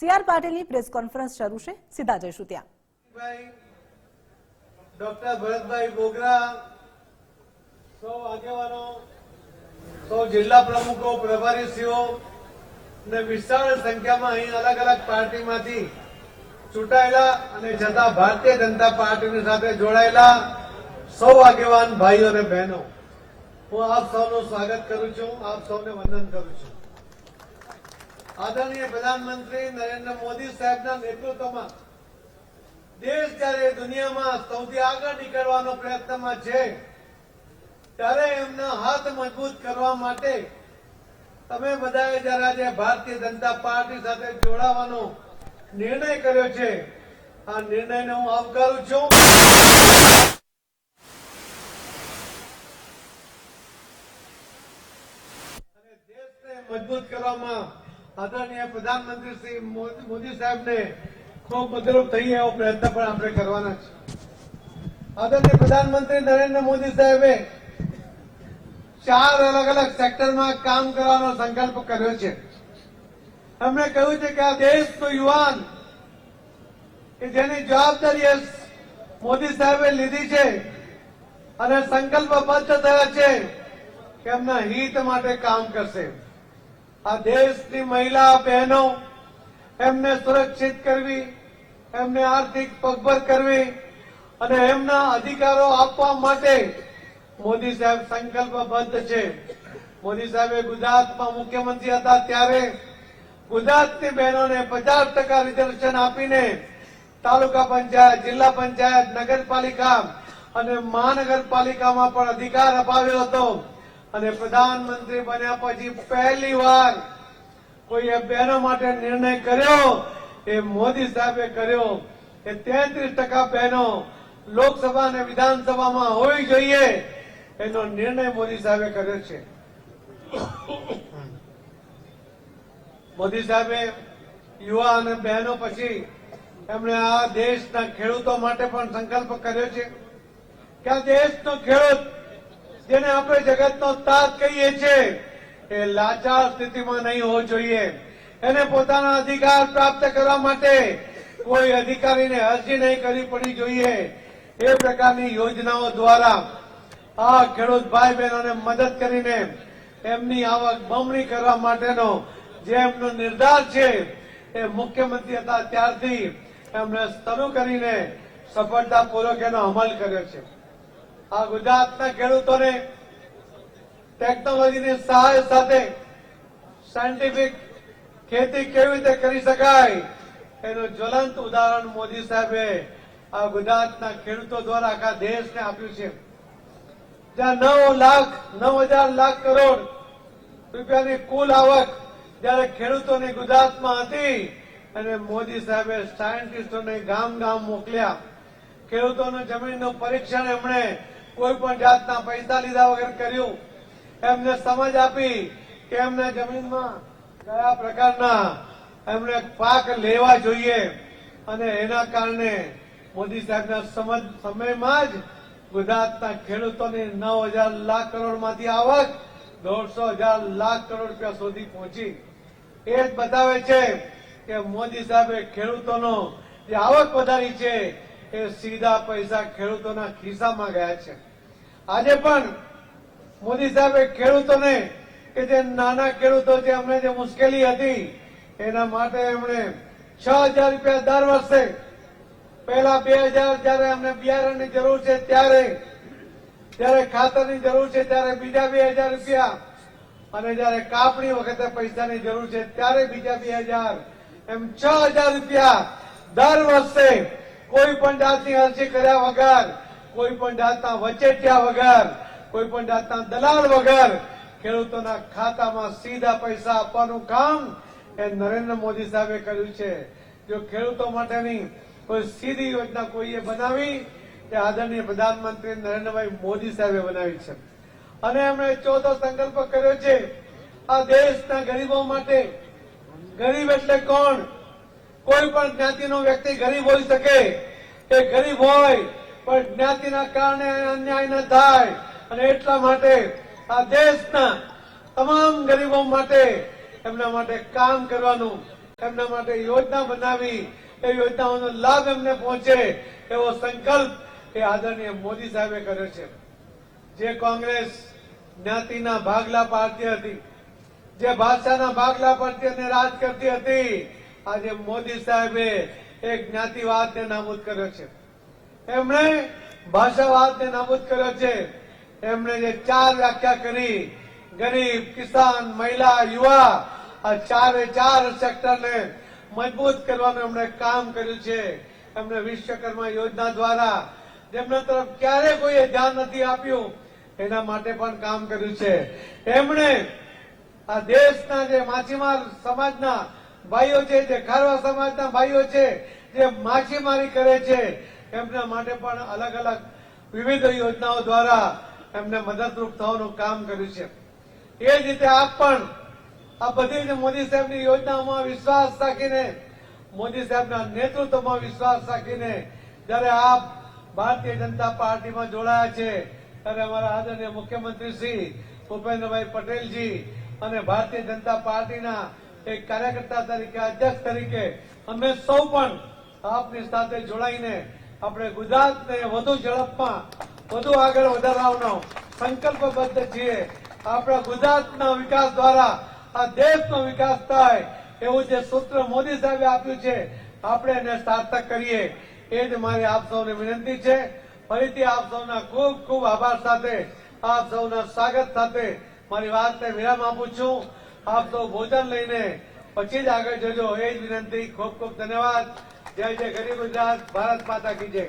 CR પાટીલની press conference શરૂ છે. સીધા જઈશું ત્યાં. ડોક્ટર ભરતભાઈ બોગરા, સૌ આગેવાનો, સૌ જિલ્લા પ્રમુખો, પ્રભારીશ્રીઓ ને વિશાળ સંખ્યામાં અહીં અલગ અલગ પાર્ટીમાંથી ચૂંટાયેલા અને છતાં ભારતીય જનતા પાર્ટીની સાથે જોડાયેલા સૌ આગેવાન ભાઈઓ અને બહેનો. હું આપ સૌનું સ્વાગત કરું છું, આપ સૌને વંદન કરું છું. આદરણીય પ્રધાનમંત્રી નરેન્દ્ર મોદી સાહેબના નેતૃત્વમાં દેશ જ્યારે દુનિયામાં સૌથી આગળ નીકળવાનો પ્રયત્નમાં છે, ત્યારે એમના હાથ મજબૂત કરવા માટે તમે બધાએ જયારે આજે ભારતીય જનતા પાર્ટી સાથે જોડાવાનો નિર્ણય કર્યો છે, આ નિર્ણયને હું આવકારું છું. દેશને મજબૂત કરવામાં આદરણીય પ્રધાનમંત્રી શ્રી મોદી સાહેબને ખૂબ મદદરૂપ થઈ એવો પ્રયત્ન પણ આપણે કરવાના છે. આદરણીય પ્રધાનમંત્રી નરેન્દ્ર મોદી સાહેબે ચાર અલગ અલગ સેક્ટરમાં કામ કરવાનો સંકલ્પ કર્યો છે. એમણે કહ્યું છે કે આ દેશનો યુવાન કે જેની જવાબદારી મોદી સાહેબે લીધી છે અને સંકલ્પબદ્ધ થયા છે કે એમના હિત માટે કામ કરશે. આ દેશની મહિલા બહેનો એમને સુરક્ષિત કરવી, એમને આર્થિક પગભર કરવી અને એમના અધિકારો આપવા માટે મોદી સાહેબ સંકલ્પબદ્ધ છે. મોદી સાહેબે ગુજરાતમાં મુખ્યમંત્રી હતા ત્યારે ગુજરાતની બહેનોને પચાસ ટકા રિઝર્વેશન આપીને તાલુકા પંચાયત, જિલ્લા પંચાયત, નગરપાલિકા અને મહાનગરપાલિકામાં પણ અધિકાર અપાવ્યો હતો. અને પ્રધાનમંત્રી બન્યા પછી પહેલી વાર કોઈએ બહેનો માટે નિર્ણય કર્યો એ મોદી સાહેબે કર્યો કે તેત્રીસ ટકા બહેનો લોકસભા અને વિધાનસભામાં હોવી જોઈએ એનો નિર્ણય મોદી સાહેબે કર્યો છે. મોદી સાહેબે યુવા અને બહેનો પછી એમણે આ દેશના ખેડૂતો માટે પણ સંકલ્પ કર્યો છે કે આ દેશનો ખેડૂત જેને આપણે જગતનો તાજ કહીએ છીએ, એ લાચાર સ્થિતિમાં નહીં હોવો જોઈએ. એને પોતાના અધિકાર પ્રાપ્ત કરવા માટે કોઈ અધિકારીને અરજી નહીં કરવી પડી જોઈએ. એ પ્રકારની યોજનાઓ દ્વારા આ ખેડૂત ભાઈ બહેનોને મદદ કરીને એમની આવક બમણી કરવા માટેનો જે એમનો નિર્ધાર છે, એ મુખ્યમંત્રી હતા ત્યારથી એમણે શરૂ કરીને સફળતાપૂર્વક એનો અમલ કર્યો છે. આ ગુજરાતના ખેડૂતોને ટેકનોલોજીની સહાય સાથે સાયન્ટિફિક ખેતી કેવી રીતે કરી શકાય એનું જ્વલંત ઉદાહરણ મોદી સાહેબે આ ગુજરાતના ખેડૂતો દ્વારા આખા દેશને આપ્યું છે. જ્યાં નવ લાખ, નવ હજાર લાખ કરોડ રૂપિયાની કુલ આવક જ્યારે ખેડૂતોની ગુજરાતમાં હતી અને મોદી સાહેબે સાયન્ટિસ્ટોને ગામ ગામ મોકલ્યા. ખેડૂતોની જમીનનું પરીક્ષણ એમણે કોઈ પણ જાતના પૈસા લીધા વગર કર્યું, એમને સમજ આપી કે એમને જમીનમાં કયા પ્રકારના એમને પાક લેવા જોઈએ અને એના કારણે મોદી સાહેબના સમજ સમયમાં જ ગુજરાતના ખેડૂતોની નવ હજાર લાખ કરોડમાંથી આવક દોઢસો હજાર લાખ કરોડ રૂપિયા સુધી પહોંચી. એ જ બતાવે છે કે મોદી સાહેબે ખેડૂતોનો જે આવક વધારી છે એ સીધા પૈસા ખેડૂતોના ખિસ્સામાં ગયા છે. આજે પણ મોદી સાહેબે ખેડૂતોને કે જે નાના ખેડૂતો જે અમને જે મુશ્કેલી હતી, એના માટે એમણે છ હજાર રૂપિયા દર વર્ષે પહેલા બે હજાર જયારે અમને બિયારણની જરૂર છે ત્યારે જયારે ખાતરની જરૂર છે ત્યારે બીજા બે હજાર રૂપિયા અને જયારે કાપણી વખતે પૈસાની જરૂર છે ત્યારે બીજા બે હજાર, એમ છ હજાર રૂપિયા દર વર્ષે કોઈ પણ જાતની અરજી કર્યા વગર, કોઈ પણ જાતના વચેટિયા વગર, કોઈ પણ જાતના દલાલ વગર ખેડૂતોના ખાતામાં સીધા પૈસા આપવાનું કામ એ નરેન્દ્ર મોદી સાહેબે કર્યું છે. જો ખેડૂતો માટેની કોઈ સીધી યોજના કોઈએ બનાવી, તે આદરણીય પ્રધાનમંત્રી નરેન્દ્રભાઈ મોદી સાહેબે બનાવી છે. અને એમણે ચોથો સંકલ્પ કર્યો છે, આ દેશના ગરીબો માટે ગરીબ એટલે કોણ? કોઈ પણ જ્ઞાતિનો વ્યક્તિ ગરીબ હોઈ શકે કે ગરીબ હોય, પણ જ્ઞાતિના કારણે અન્યાય ન થાય. અને એટલા માટે આ દેશના તમામ ગરીબો માટે એમના માટે કામ કરવાનું, એમના માટે યોજના બનાવી, એ યોજનાઓનો લાભ એમને પહોંચે એવો સંકલ્પ એ આદરણીય મોદી સાહેબે કર્યો છે. જે કોંગ્રેસ જ્ઞાતિના ભાગલા પાડતી હતી, જે ભાષાના ભાગલા પાડતી અને રાજ કરતી હતી આજે મોદી સાહેબે એક જ્ઞાતિવાદને નાબૂદ કર્યો છે. એમણે ભાષાવાદને નાબૂદ કર્યો છે. એમણે જે ચાર વ્યાખ્યા કરી, ગરીબ, કિસાન, મહિલા, યુવા, આ ચારે ચાર સેક્ટરને મજબૂત કરવાનું એમણે કામ કર્યું છે. એમણે વિશ્વકર્મા યોજના દ્વારા જેમના તરફ ક્યારે કોઈએ ધ્યાન નથી આપ્યું, એના માટે પણ કામ કર્યું છે. એમણે આ દેશના જે માછીમાર સમાજના ભાઈઓ છે, જે ખારવા સમાજના ભાઈઓ છે, જે માછીમારી કરે છે, એમના માટે પણ અલગ અલગ વિવિધ યોજનાઓ દ્વારા એમને મદદરૂપ થવાનું કામ કર્યું છે. એ જ રીતે આપ પણ આ બધી જ મોદી સાહેબની યોજનાઓમાં વિશ્વાસ રાખીને, મોદી સાહેબના નેતૃત્વમાં વિશ્વાસ રાખીને, જ્યારે આપ ભારતીય જનતા પાર્ટીમાં જોડાયા છે, ત્યારે અમારા આદરણીય મુખ્યમંત્રી શ્રી ભૂપેન્દ્રભાઈ પટેલજી અને ભારતીય જનતા પાર્ટીના એક કાર્યકર્તા તરીકે, અધ્યક્ષ તરીકે અમે સૌ પણ આપની સાથે જોડાઈને આપણે ગુજરાતને વધુ ઝડપમાં, વધુ આગળ વધારવાનો સંકલ્પબદ્ધ છીએ. આપણા ગુજરાતના વિકાસ દ્વારા આ દેશનો વિકાસ થાય એવું જે સૂત્ર મોદી સાહેબે આપ્યું છે, આપણે એને સાર્થક કરીએ. એ જ મારી આપ સૌને વિનંતી છે. ફરીથી આપ સૌના ખૂબ ખૂબ આભાર સાથે, આપ સૌના સ્વાગત સાથે મારી વાતને વિરામ આપું છું. આપ તો ભોજન લઈને પછી જ આગળ જજો. એ જ વિનંતી. ખૂબ ખૂબ ધન્યવાદ. જય જય ગરીબ ગુજરાત. ભારત માતા કી જય.